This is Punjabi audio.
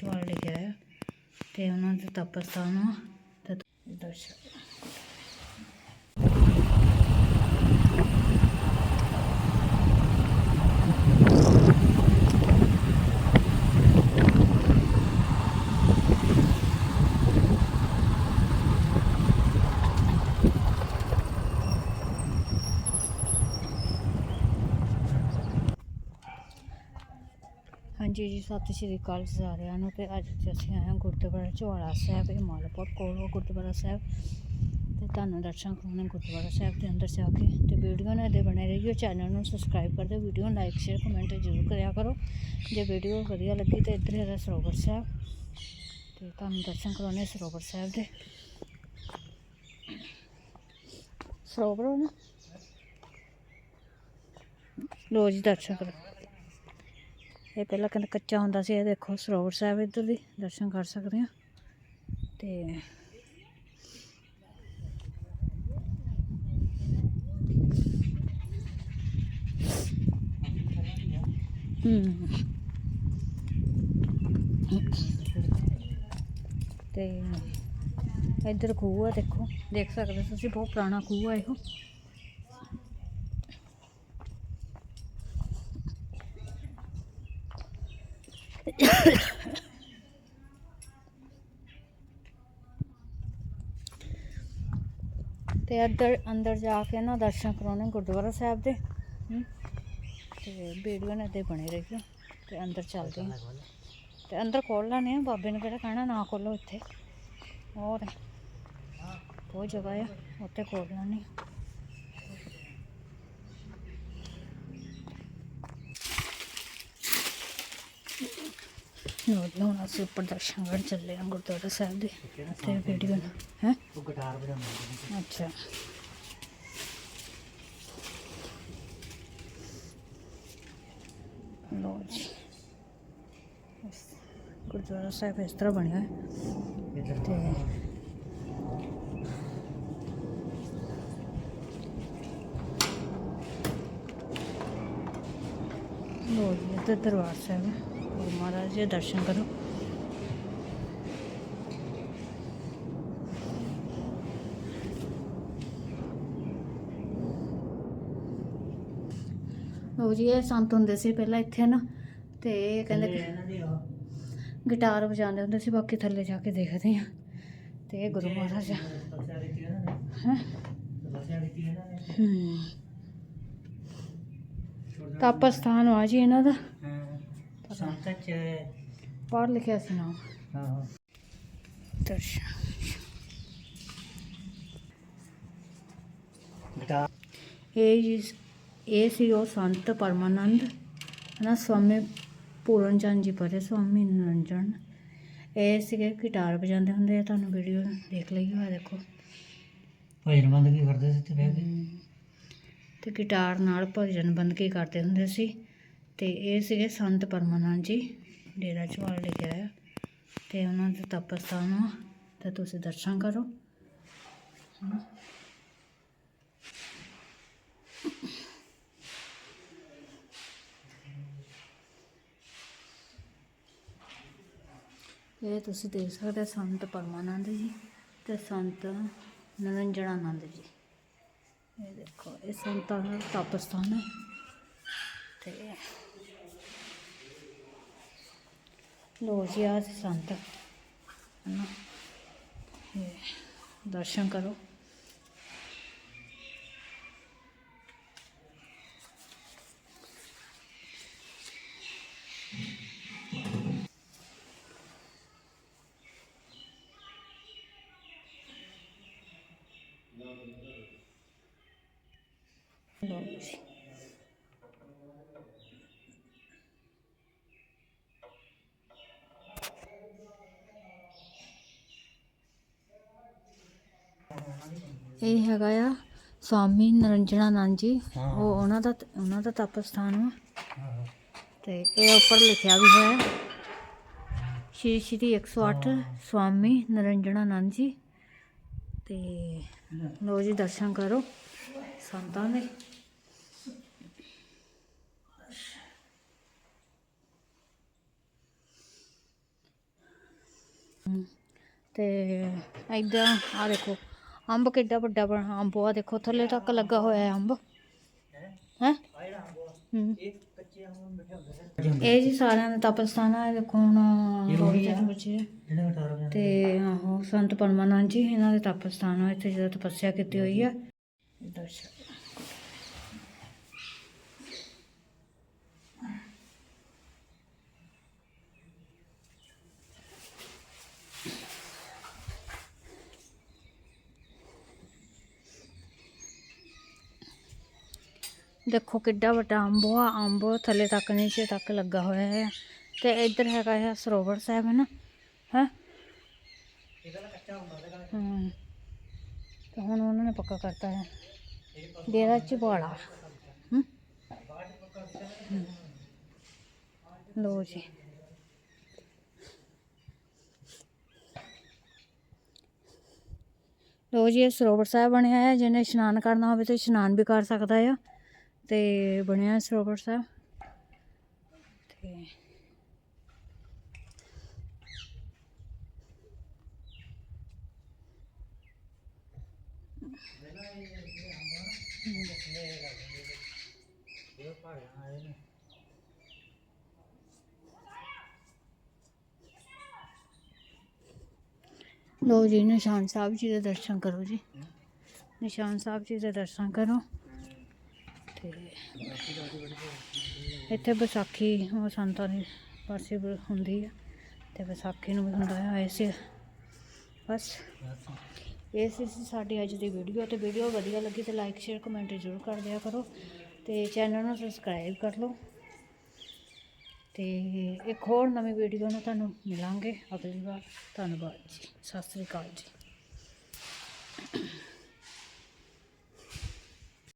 ਚਵਾਲ ਲਿਖਿਆ ਹੈ ਤੇ ਉਹਨਾਂ ਹਾਂਜੀ ਜੀ, ਸਤਿ ਸ਼੍ਰੀ ਅਕਾਲ ਸਾਰਿਆਂ ਨੂੰ ਤੇ ਅੱਜ ਅਸੀਂ ਆਏ ਹਾਂ ਗੁਰਦੁਆਰਾ ਝੋਲਾ ਸਾਹਿਬ ਹਿਮਾਲਪੁਰ ਕੋਲ ਉਹ ਗੁਰਦੁਆਰਾ ਸਾਹਿਬ। ਤੇ ਤੁਹਾਨੂੰ ਦਰਸ਼ਨ ਕਰਾਉਣੇ ਗੁਰਦੁਆਰਾ ਸਾਹਿਬ ਦੇ ਅੰਦਰ ਜਾ ਕੇ। ਤੇ ਵੀਡੀਓ ਨਾਲ ਦੇ ਬਣੇ ਰਹੀਓ, ਚੈਨਲ ਨੂੰ ਸਬਸਕ੍ਰਾਈਬ ਕਰ ਦਿਓ, ਵੀਡੀਓ ਨੂੰ ਲਾਈਕ, ਸ਼ੇਅਰ, ਕਮੈਂਟ ਜ਼ਰੂਰ ਕਰਿਆ ਕਰੋ। ਜੇ ਵੀਡੀਓ ਵਧੀਆ ਲੱਗੀ ਤੇ ਇੱਧਰ ਹੈਗਾ ਸਰੋਵਰ ਸਾਹਿਬ। ਤੇ ਤੁਹਾਨੂੰ ਦਰਸ਼ਨ ਕਰਾਉਣੇ ਸਰੋਵਰ ਸਾਹਿਬ ਦੇ। ਸਰੋਵਰ ਨਾ? ਲੋ ਜੀ, ਦਰਸ਼ਨ ਕਰੋ ਇਹ ਪਹਿਲਾਂ ਕਹਿੰਦਾ ਕੱਚਾ ਹੁੰਦਾ ਸੀ, ਇਹ ਦੇਖੋ ਸਰੋਵਰ ਸਾਹਿਬ ਇੱਧਰ ਦੀ, ਦਰਸ਼ਨ ਕਰ ਸਕਦੇ ਆ ਤੇ ਤੇ ਇੱਧਰ ਖੂਹ ਆ, ਦੇਖੋ, ਦੇਖ ਸਕਦੇ ਤੁਸੀਂ, ਬਹੁਤ ਪੁਰਾਣਾ ਖੂਹ ਆ ਇਹੋ। ਤੇ ਅੰਦਰ ਅੰਦਰ ਜਾ ਕੇ ਨਾ ਦਰਸ਼ਨ ਕਰਾਉਣੇ ਗੁਰਦੁਆਰਾ ਸਾਹਿਬ ਦੇ ਹਮ, ਤੇ ਵੀਡੀਓ ਨਾਲ ਤੇ ਬਣੇ ਰਹੀਓ ਤੇ ਅੰਦਰ ਚੱਲਦੇ ਹਾਂ। ਤੇ ਅੰਦਰ ਖੋਲ ਲੈਣੇ ਆ ਬਾਬੇ ਨੇ ਕਿਹੜਾ ਕਹਿਣਾ ਨਾ ਖੋਲੋ ਇੱਥੇ। ਹੋਰ ਬਹੁਤ ਜਗ੍ਹਾ ਆ ਉੱਥੇ ਖੋਲ ਲੈਣੇ ਲੋ ਜੀ ਹੁਣ ਅਸੀਂ ਉੱਪਰ ਦਰਸ਼ਨ ਕਰਨ ਚੱਲੇ ਹਾਂ ਗੁਰਦੁਆਰਾ ਸਾਹਿਬ ਦੇ। ਤੇ ਵੀਡੀਓ ਨਾਲ ਹੈ? ਉਹ ਗਿਟਾਰ ਵਜਾਉਂਦਾ ਅੱਛਾ। ਲੋ ਜੀ। ਗੁਰਦੁਆਰਾ ਸਾਹਿਬ ਇਸ ਤਰ੍ਹਾਂ ਬਣਿਆ ਹੈ। ਇੱਧਰ ਤੇ ਲੋ ਜੀ ਇੱਧਰ ਦਰਬਾਰ ਸਾਹਿਬ ਹੈ। ਗੁਰੂ ਮਹਾਰਾਜ ਜੀ ਦੇ ਦਰਸ਼ਨ ਕਰੋ। ਲੋ ਜੀ ਇਹ ਸੰਤ ਹੁੰਦੇ ਸੀ ਪਹਿਲਾਂ ਇੱਥੇ ਨਾ ਤੇ ਇਹ ਕਹਿੰਦੇ ਉਹ। ਗਿਟਾਰ ਵਜਾਉਂਦੇ ਹੁੰਦੇ ਸੀ ਬਾਕੀ ਥੱਲੇ ਜਾ ਕੇ ਦੇਖਦੇ ਆ ਤੇ ਇਹ ਗੁਰੂ ਮਹਾਰਾਜ ਤਪੱਸਿਆ ਕੀਤੀ ਇਹਨਾਂ ਨੇ। ਹੈ? ਤਪੱਸਿਆ ਕੀਤੀ ਇਹਨਾਂ ਨੇ। ਹੂੰ। ਛੋਟਾ ਤਪ ਸਥਾਨ ਆ ਜੀ ਇਹਨਾਂ ਦਾ। ਸੰਤ ਚ। ਪੜ੍ਹ ਲਿਖਿਆ ਸੀ ਨਾ। ਹਾਂ ਦਰਸ਼ਨ ਗਿਟਾਰ ਇਹ ਜੀ ਇਹ ਸੀ ਉਹ ਸੰਤ ਪਰਮਾਨੰਦ। ਹਨਾ ਸਵਾਮੀ ਪੂਰਨ ਚੰਦ ਜੀ ਪਰੇ ਸਵਾਮੀ ਨਿਰੰਜਨ ਇਹ ਸੀਗੇ ਗਿਟਾਰ ਵਜਾਉਂਦੇ ਹੁੰਦੇ ਆ ਤੁਹਾਨੂੰ ਵੀਡੀਓ ਦੇਖ ਲਈ ਹੋਇਆ ਦੇਖੋ। ਭਜਨ ਬੰਦਗੀ ਕਰਦੇ ਸੀ ਤੇ ਬਹਿ ਕੇ? ਤੇ ਗਿਟਾਰ ਨਾਲ ਭਜਨ ਬੰਦਗੀ ਕਰਦੇ ਹੁੰਦੇ ਸੀ? ਤੇ ਇਹ ਸੀਗੇ ਸੰਤ ਪਰਮਾਨੰਦ ਜੀ, ਡੇਰਾ ਚਵਾਲ ਲਿਖਿਆ ਹੈ ਤੇ ਉਹਨਾਂ ਦੇ ਤਪਸਥਾਨ ਆ, ਤੇ ਤੁਸੀਂ ਦਰਸ਼ਨ ਕਰੋ। ਇਹ ਤੁਸੀਂ ਦੇਖ ਸਕਦੇ ਸੰਤ ਪਰਮਾਨੰਦ ਜੀ ਤੇ ਸੰਤ ਨਿਰੰਜਨਾਨੰਦ ਜੀ। ਇਹ ਦੇਖੋ, ਇਹ ਸੰਤਾਂ ਦਾ ਤਪਸਥਾਨ ਹੈ ਤੇ ਲੋ ਜੀ ਆ ਸੰਤ। ਹਨਾ? ਦਰਸ਼ਨ ਕਰੋ। ਲਓ ਜੀ। ਇਹ ਹੈਗਾ ਆ ਸਵਾਮੀ ਨਰਿੰਜਨਾਨੰਦ ਜੀ। ਹਾਂ। ਉਹ ਉਹਨਾਂ ਦਾ ਉਹਨਾਂ ਦਾ ਤਪ ਸਥਾਨ ਵਾ ਤੇ ਇਹ ਉੱਪਰ ਲਿਖਿਆ ਵੀ ਹੋਇਆ। ਹੈ ਸ਼੍ਰੀ ਸ਼੍ਰੀ 108 ਸਵਾਮੀ ਨਰਿੰਜਨਾਨੰਦ ਜੀ। ਤੇ ਲੋ ਜੀ ਦਰਸ਼ਨ ਕਰੋ ਸੰਤਾਂ ਦੇ। ਤੇ ਇਦਾਂ ਆ ਦੇਖੋ। ਅੰਬ ਕਿੱਡਾ ਵੱਡਾ ਬਣਾ ਅੰਬ ਆ ਦੇਖੋ ਥੱਲੇ ਤੱਕ ਲੱਗਾ ਹੋਇਆ ਹੈ ਅੰਬ। ਹੈ? ਜਿਹੜਾ ਹੂੰ। ਇਹ ਜੀ ਸਾਰਿਆਂ ਦਾ ਤਪਸਥਾਨ ਹੈ ਦੇਖੋ ਹੁਣ ਆ? ਬੱਚੇ। ਜਿਹੜੇ ਤੇ ਆਹੋ ਸੰਤ ਪਰਮਾਨੰਦ ਜੀ ਇਹਨਾਂ ਦੇ ਤਪਸਥਾਨ ਇੱਥੇ ਜਦੋਂ ਤਪੱਸਿਆ ਕੀਤੀ ਹੋਈ ਆ। ਦਰਸ਼ਨ। ਦੇਖੋ ਕਿੱਡਾ ਵੱਡਾ ਅੰਬ ਆ, ਅੰਬ ਥੱਲੇ ਤੱਕ ਨੀਚੇ ਤੱਕ ਲੱਗਾ ਹੋਇਆ ਹੈ। ਤੇ ਇੱਧਰ ਹੈਗਾ ਹੈ ਸਰੋਵਰ ਸਾਹਿਬ ਹੈ ਨਾ, ਹੈ? ਇਹਦਾ ਨਾ ਕੱਚਾ ਹੁੰਦਾ ਸੀਗਾ ਹਮ ਤੇ ਹੁਣ ਉਹਨਾਂ ਨੇ ਪੱਕਾ ਕਰਤਾ ਹੈ। ਡੇਰਾ ਚਬਾਲਾ। ਹਮ ਹਮ। ਲਓ ਜੀ। ਲਓ ਜੀ, ਇਹ ਸਰੋਵਰ ਸਾਹਿਬ ਬਣਿਆ ਹੈ, ਜਿਹਨੇ ਇਸ਼ਨਾਨ ਕਰਨਾ ਹੋਵੇ ਤਾਂ ਇਸ਼ਨਾਨ ਵੀ ਕਰ ਸਕਦਾ ਆ। ਤੇ ਬਣਿਆ ਸਰੋਵਰ ਸਾਹਿਬ। ਤੇ ਲੋ ਜੀ, ਨਿਸ਼ਾਨ ਸਾਹਿਬ ਜੀ ਦੇ ਦਰਸ਼ਨ ਕਰੋ ਜੀ। ਨਿਸ਼ਾਨ ਸਾਹਿਬ ਜੀ ਦੇ ਦਰਸ਼ਨ ਕਰੋ। ਤੇ ਇੱਥੇ ਵਿਸਾਖੀ ਉਹ ਸੰਤਾਂ ਦੀ ਪਾਸੇ ਹੁੰਦੀ ਆ ਤੇ ਵਿਸਾਖੀ ਨੂੰ ਵੀ ਹੁੰਦਾ ਹੈ ਐਸੇ ਬਸ। ਇਹ ਸੀ ਸੀ ਸਾਡੀ ਅੱਜ ਦੀ ਵੀਡੀਓ ਤੇ ਵੀਡੀਓ ਵਧੀਆ ਲੱਗੀ ਤੇ ਲਾਈਕ ਸ਼ੇਅਰ ਕਮੈਂਟ ਜ਼ਰੂਰ ਕਰ ਦਿਆ ਕਰੋ ਤੇ ਚੈਨਲ ਨੂੰ ਸਬਸਕ੍ਰਾਈਬ ਕਰ ਲਓ। ਤੇ ਇੱਕ ਹੋਰ ਨਵੀਂ ਵੀਡੀਓ ਨਾਲ ਤੁਹਾਨੂੰ ਮਿਲਾਂਗੇ ਅਗਲੀ ਵਾਰ। ਧੰਨਵਾਦ ਜੀ। ਸਤਿ ਸ੍ਰੀ ਅਕਾਲ ਜੀ।